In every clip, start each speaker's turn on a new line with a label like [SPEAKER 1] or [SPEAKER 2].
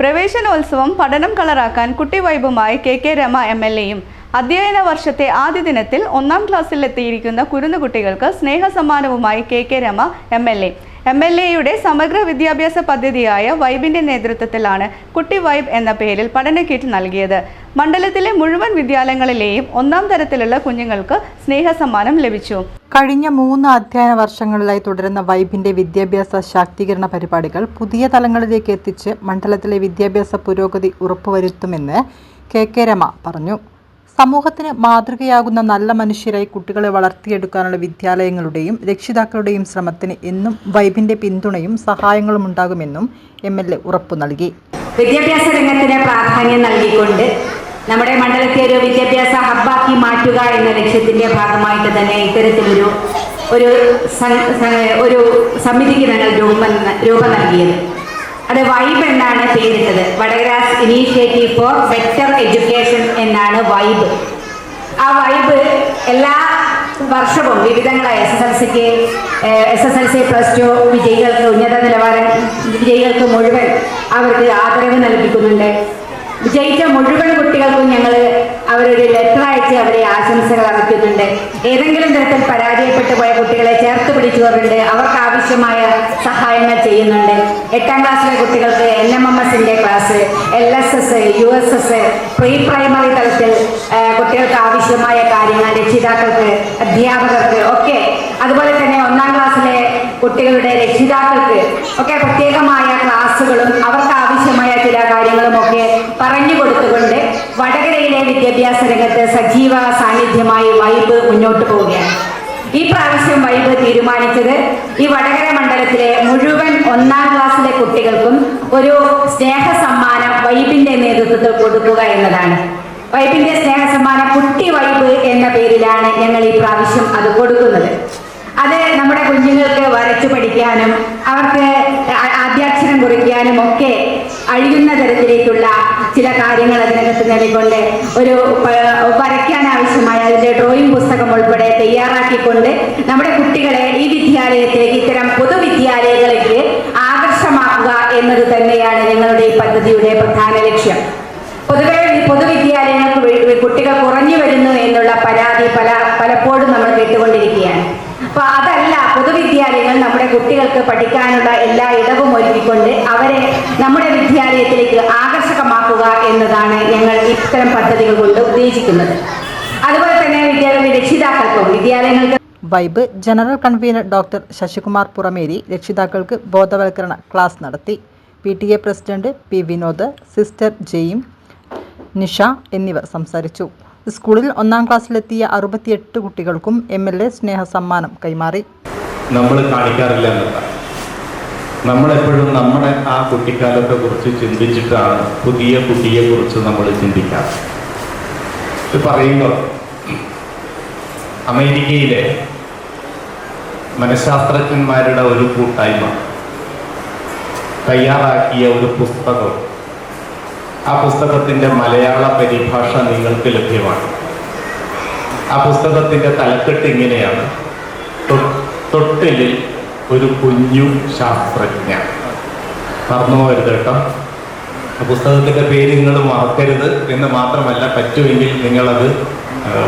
[SPEAKER 1] പ്രവേശനോത്സവം പഠനം കളറാക്കാൻ കുട്ടിവൈബുമായി K K Rema M L എയും അധ്യയന വർഷത്തെ ആദ്യ ദിനത്തിൽ ഒന്നാം ക്ലാസ്സിൽ ക്ലാസ്സിലെത്തിയിരിക്കുന്ന കുരുന്നുകുട്ടികൾക്ക് സ്നേഹസമ്മാനവുമായി K K Rema M L A. M L എയുടെ സമഗ്ര വിദ്യാഭ്യാസ പദ്ധതിയായ വൈബിന്റെ നേതൃത്വത്തിലാണ് കുട്ടി വൈബ് എന്ന പേരിൽ പഠന കിറ്റ് നൽകിയത്. മണ്ഡലത്തിലെ മുഴുവൻ വിദ്യാലയങ്ങളിലെയും ഒന്നാം തരത്തിലുള്ള കുഞ്ഞുങ്ങൾക്ക് സ്നേഹസമ്മാനം ലഭിച്ചു.
[SPEAKER 2] കഴിഞ്ഞ മൂന്ന് അധ്യയന വർഷങ്ങളിലായി തുടരുന്ന വൈബിന്റെ വിദ്യാഭ്യാസ ശാക്തീകരണ പരിപാടികൾ പുതിയ തലങ്ങളിലേക്ക് എത്തിച്ച് മണ്ഡലത്തിലെ വിദ്യാഭ്യാസ പുരോഗതി ഉറപ്പുവരുത്തുമെന്ന് കെ കെ രമ പറഞ്ഞു. സമൂഹത്തിന് മാതൃകയാകുന്ന നല്ല മനുഷ്യരായി കുട്ടികളെ വളർത്തിയെടുക്കാനുള്ള വിദ്യാലയങ്ങളുടെയും രക്ഷിതാക്കളുടെയും ശ്രമത്തിന് എന്നും വൈബിന്റെ പിന്തുണയും സഹായങ്ങളും ഉണ്ടാകുമെന്നും എം എൽ എ ഉറപ്പു നൽകി.
[SPEAKER 3] വിദ്യാഭ്യാസ രംഗത്തിന് പ്രാധാന്യം നൽകിക്കൊണ്ട് നമ്മുടെ മണ്ഡലത്തെ ഒരു വിദ്യാഭ്യാസ ഹബ്ബാക്കി മാറ്റുക എന്ന ലക്ഷ്യത്തിന്റെ ഭാഗമായിട്ട് തന്നെ ഇത്തരത്തിലൊരു ഒരു ഒരു സമിതിക്ക് ഞങ്ങൾ രൂപം രൂപം നൽകിയത്. അത് വൈബ് എന്നാണ് പേരിട്ടത്. ഇനീഷ്യേറ്റീവ് ഫോർ ബെറ്റർ എഡ്യൂക്കേഷൻ എന്നാണ് വൈബ് ആ വൈബ് എല്ലാ വർഷവും വിവിധങ്ങളായ എസ് എസ് എൽ സിക്ക് S S L C plus two വിജയികൾക്ക് ഉന്നത നിലവാരം വിജയികൾക്ക് മുഴുവൻ അവർക്ക് ആദരവ് നൽകിക്കുന്നുണ്ട്. വിജയിച്ച മുഴുവൻ കുട്ടികൾക്കും ഞങ്ങൾ അവരൊരു ലെറ്റർ അയച്ച് അവരെ ആശംസകൾ അറിയിക്കുന്നുണ്ട് ഏതെങ്കിലും തരത്തിൽ പരാജയപ്പെട്ടു പോയ കുട്ടികളെ ചേർത്ത് പിടിച്ചുകൊണ്ട് അവർക്ക് ആവശ്യമായ സഹായങ്ങൾ ചെയ്യുന്നുണ്ട്. എട്ടാം ക്ലാസ്സിലെ കുട്ടികൾക്ക് എൻ എം എം എസിന്റെ class L S S U S S pre primary തലത്തിൽ കുട്ടികൾക്ക് ആവശ്യമായ കാര്യങ്ങൾ രക്ഷിതാക്കൾക്ക് അധ്യാപകർക്ക് ഒക്കെ. അതുപോലെ തന്നെ ഒന്നാം ക്ലാസ്സിലെ കുട്ടികളുടെ രക്ഷിതാക്കൾക്ക് ഒക്കെ പ്രത്യേകമായ ക്ലാസ്സുകളും അവർക്ക് ആവശ്യമായ ചില കാര്യങ്ങളുമൊക്കെ പറഞ്ഞു കൊടുത്തുകൊണ്ട് വടകരയിലെ വിദ്യാഭ്യാസ രംഗത്ത് സജീവ സാന്നിധ്യമായി വൈബ് മുന്നോട്ട് പോവുകയാണ്. ഈ പ്രാവശ്യം വൈബ് തീരുമാനിച്ചത് ഈ വടകര മണ്ഡലത്തിലെ മുഴുവൻ ഒന്നാം ക്ലാസ്സിലെ കുട്ടികൾക്കും ഒരു സ്നേഹ സമ്മാനം വൈബിന്റെ നേതൃത്വത്തിൽ കൊടുക്കുക എന്നതാണ്. വൈബിന്റെ സ്നേഹ സമ്മാനം കുട്ടി വൈബ് എന്ന പേരിലാണ് ഞങ്ങൾ ഈ പ്രാവശ്യം അത് കൊടുക്കുന്നത്. അത് നമ്മുടെ കുഞ്ഞുങ്ങൾക്ക് വരച്ചു പഠിക്കാനും അവർക്ക് ആദ്യാക്ഷരം കുറിക്കാനും ഒക്കെ അഴിയുന്ന തരത്തിലേക്കുള്ള ചില കാര്യങ്ങൾ അതിനകത്ത് നേടിക്കൊണ്ട് ഒരു വരയ്ക്കാൻ ആവശ്യമായ അതിന്റെ ഡ്രോയിങ് പുസ്തകം ഉൾപ്പെടെ തയ്യാറാക്കിക്കൊണ്ട് നമ്മുടെ കുട്ടികളെ ഈ വിദ്യാലയത്തിലേക്ക് ഇത്തരം പൊതുവിദ്യാലയങ്ങളിലേക്ക് ആകർഷമാക്കുക എന്നത് തന്നെയാണ് ഞങ്ങളുടെ ഈ പദ്ധതിയുടെ പ്രധാന ലക്ഷ്യം. പൊതുവെ പൊതുവിദ്യാലയങ്ങൾക്ക് കുട്ടികൾ കുറഞ്ഞു വരുന്നു എന്നുള്ള പരാതി പല പലപ്പോഴും നമ്മൾ കേട്ടുകൊണ്ടിരിക്കുകയാണ്. അപ്പൊ അതല്ല പൊതുവിദ്യാലയങ്ങൾ നമ്മുടെ കുട്ടികൾക്ക് പഠിക്കാനുള്ള എല്ലാ ഇടവും ഒരുക്കിക്കൊണ്ട് അവരെ നമ്മുടെ വിദ്യാലയത്തിലേക്ക് ആകർഷകമാക്കുക എന്നതാണ് ഞങ്ങൾ ഇത്തരം പദ്ധതികൾ കൊണ്ട് ഉദ്ദേശിക്കുന്നത്. അതുപോലെ തന്നെ വിദ്യാലയ രക്ഷിതാക്കൾക്കും വിദ്യാലയങ്ങൾക്ക്
[SPEAKER 2] vibe general convenor doctor Sasikumar Purameri രക്ഷിതാക്കൾക്ക് ബോധവൽക്കരണ ക്ലാസ് നടത്തി. P T A president P Vinod sister Jaime Nisha എന്നിവർ സംസാരിച്ചു. സ്കൂളിൽ ഒന്നാം ക്ലാസ്സിലെത്തിയ അറുപത്തിയെട്ട് കുട്ടികൾക്കും എം എൽ എ സ്നേഹ സമ്മാനം കൈമാറി.
[SPEAKER 4] നമ്മൾ കാണിക്കാറില്ല നമ്മളെപ്പോഴും നമ്മുടെ ആ കുട്ടിക്കാലത്തെ കുറിച്ച് ചിന്തിച്ചിട്ടാണ് പുതിയ കുട്ടിയെ കുറിച്ച് നമ്മൾ ചിന്തിക്കാറ്. ഇത് പറയുമ്പോൾ അമേരിക്കയിലെ മനഃശാസ്ത്രജ്ഞന്മാരുടെ ഒരു കൂട്ടായ്മ തയ്യാറാക്കിയ ഒരു പുസ്തകം ആ പുസ്തകത്തിന്റെ മലയാള പരിഭാഷ നിങ്ങൾക്ക് ലഭ്യമാണ്. ആ പുസ്തകത്തിന്റെ തലക്കെട്ട് ഇങ്ങനെയാണ്. തൊട്ടിലിൽ ഒരു കുഞ്ഞു ശാസ്ത്രജ്ഞ. മറന്നു പോകരുത് കേട്ടോ. ആ പുസ്തകത്തിന്റെ പേര് നിങ്ങൾ മറക്കരുത് എന്ന് മാത്രമല്ല പറ്റുമെങ്കിൽ നിങ്ങളത്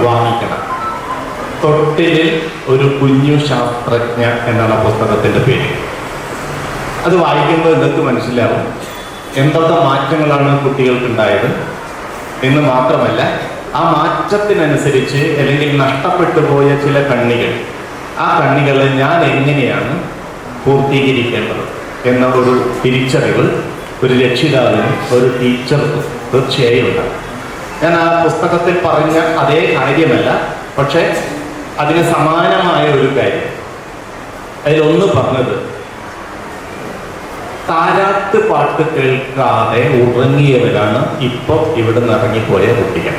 [SPEAKER 4] വാങ്ങിക്കണം. തൊട്ടിലിൽ ഒരു കുഞ്ഞു ശാസ്ത്രജ്ഞ എന്നാണ് ആ പുസ്തകത്തിന്റെ പേര്. അത് വായിക്കുമ്പോൾ നിങ്ങൾക്ക് മനസ്സിലാവും. എന്തൊക്കെ മാറ്റങ്ങളാണ് കുട്ടികൾക്കുണ്ടായത് എന്ന് മാത്രമല്ല ആ മാറ്റത്തിനനുസരിച്ച് അല്ലെങ്കിൽ നഷ്ടപ്പെട്ടു പോയ ചില കണ്ണികൾ ആ കണ്ണികളെ ഞാൻ എങ്ങനെയാണ് പൂർത്തീകരിക്കേണ്ടത് എന്ന ഒരു തിരിച്ചറിവ് ഒരു രക്ഷിതാവിനും ഒരു ടീച്ചർക്കും തീർച്ചയായും ഉണ്ടാകും. ഞാൻ ആ പുസ്തകത്തിൽ പറഞ്ഞ അതേ കാര്യമല്ല പക്ഷേ അതിന് സമാനമായ ഒരു കാര്യം. അതിലൊന്ന് പറഞ്ഞത് താരാട്ട് പാട്ട് കേൾക്കാതെ ഉറങ്ങിയവരാണ് ഇപ്പോൾ ഇവിടെ നിന്ന് ഇറങ്ങിപ്പോയ കുട്ടികൾ.